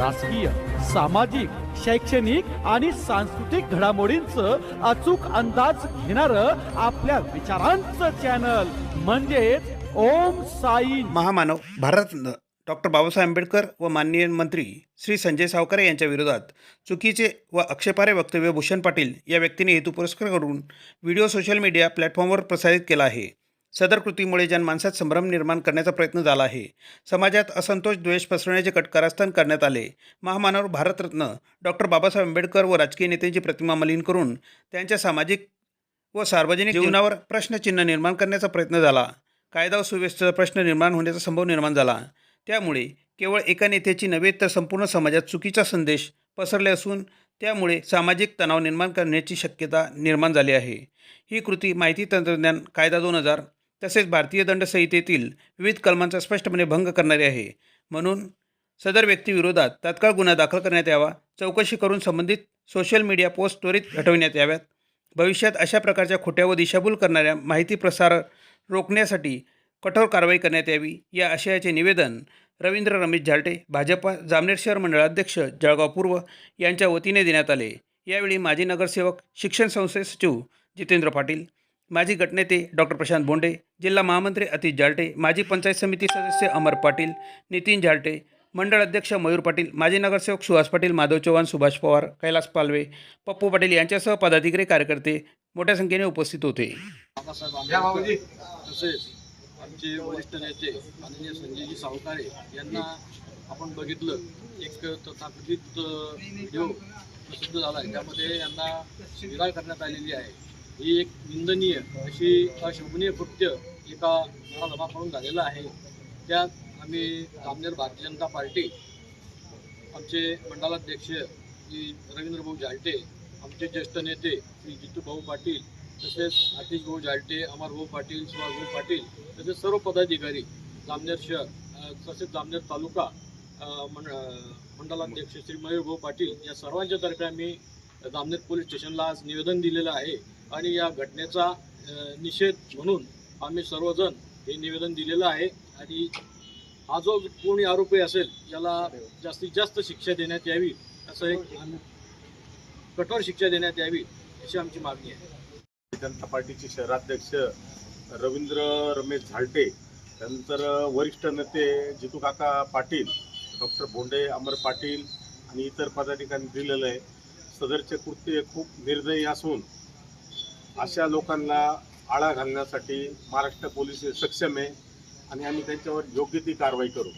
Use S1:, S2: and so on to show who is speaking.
S1: राजकीय सामाजिक शैक्षणिक आणि सांस्कृतिक घडामोडींचं अचूक अंदाज घेणार आपल्या विचारांचं चॅनल म्हणजेच ओम साई.
S2: महामानव भारतरत्न डॉक्टर बाबासाहेब आंबेडकर व माननीय मंत्री श्री संजय सावकारे यांच्या विरोधात चुकीचे व आक्षेपार्ह वक्तव्य भूषण पाटील या व्यक्तीने हेतुपुरस्कार करून व्हिडिओ सोशल मीडिया प्लॅटफॉर्मवर प्रसारित केला आहे. सदर कृतीमुळे जनमानसात संभ्रम निर्माण करण्याचा प्रयत्न झाला आहे. समाजात असंतोष द्वेष पसरवण्याचे कट कारस्थान करण्यात आले. महामानव भारतरत्न डॉक्टर बाबासाहेब आंबेडकर व राजकीय नेत्यांची प्रतिमा मलिन करून त्यांच्या सामाजिक व सार्वजनिक जीवनावर प्रश्नचिन्ह निर्माण करण्याचा प्रयत्न झाला. कायदा व सुव्यवस्थेचा प्रश्न निर्माण होण्याचा संभव निर्माण झाला. त्यामुळे केवळ एका नेत्याची नव्हे तर संपूर्ण समाजात चुकीचा संदेश पसरले असून त्यामुळे सामाजिक तणाव निर्माण करण्याची शक्यता निर्माण झाली आहे. ही कृती माहिती तंत्रज्ञान कायदा दोन हजार तसेच भारतीय दंड संहितेतील विविध कलमांचा स्पष्टपणे भंग करणारे आहे. म्हणून सदर व्यक्तीविरोधात तात्काळ गुन्हा दाखल करण्यात यावा चौकशी करून संबंधित सोशल मीडिया पोस्ट त्वरित हटविण्यात याव्यात. भविष्यात अशा प्रकारच्या खोट्या व दिशाभूल करणाऱ्या माहिती प्रसार रोखण्यासाठी कठोर कारवाई करण्यात यावी या आशयाचे निवेदन रवींद्र रमेश झालटे भाजपा जामनेर शहर मंडळाध्यक्ष जळगाव पूर्व यांच्या वतीने देण्यात आले. यावेळी माजी नगरसेवक शिक्षण संस्थे सचिव जितेंद्र पाटील माजी गटनेते डॉक्टर प्रशांत बोंडे जिल्हा महामंत्री अतिश जालटे माजी पंचायत समिती सदस्य अमर पाटील नितीन झालटे मंडळ अध्यक्ष मयूर पाटील माजी नगरसेवक सुहास पाटील माधव चव्हाण सुभाष पवार कैलास पालवे पप्पू पाटील यांच्यासह पदाधिकारी कार्यकर्ते मोठ्या संख्येने उपस्थित होते.
S3: आमचे वरिष्ठ नेते माननीय संजयजी सावकारे यांना आपण बघितलं एक तथाकथित व्हिडिओ प्रसिद्ध झाला आहे त्यामध्ये यांना शिबिराळ करण्यात आलेली आहे. ही एक निंदनीय अशी अशोभनीय कृत्य एका धर्माकडून झालेलं आहे. त्यात आम्ही जामनेर भारतीय जनता पार्टी आमचे मंडलाध्यक्ष श्री रवींद्रभाऊ जालटे आमचे ज्येष्ठ नेते श्री जितूभाऊ पाटील तसेच आतिश भाऊ जालटे अमरभाऊ पाटील सुभाषभाऊ पाटील तसेच सर्व पदाधिकारी जामनेर शहर तसेच जामनेर तालुका मंड मंडलाध्यक्ष श्री मयूरभाऊ पाटील या सर्वांच्या तर्फे आम्ही जामनेर पोलीस स्टेशनला आज निवेदन दिलेलं आहे. आणि या घटनेचा निषेध म्हणून आम्ही सर्वजण हे निवेदन दिलेलं आहे. आणि हा जो कोणी आरोपी असेल याला जास्तीत जास्त शिक्षा देण्यात यावी असं एक कठोर शिक्षा देण्यात यावी अशी आमची मागणी आहे.
S4: जनता पार्टीचे शहराध्यक्ष रवींद्र रमेश झालटे त्यानंतर वरिष्ठ नेते जितू काका पाटील डॉक्टर बोंडे अमर पाटील आणि इतर पदाधिकाऱ्यांनी दिलेलं आहे. सदरचे कृत्य खूप निर्दयी असून अशा लोकांना आळा घालण्यासाठी महाराष्ट्र पोलीस सक्षम आहे आणि आम्ही त्यांच्यावर योग्य ती कारवाई करू.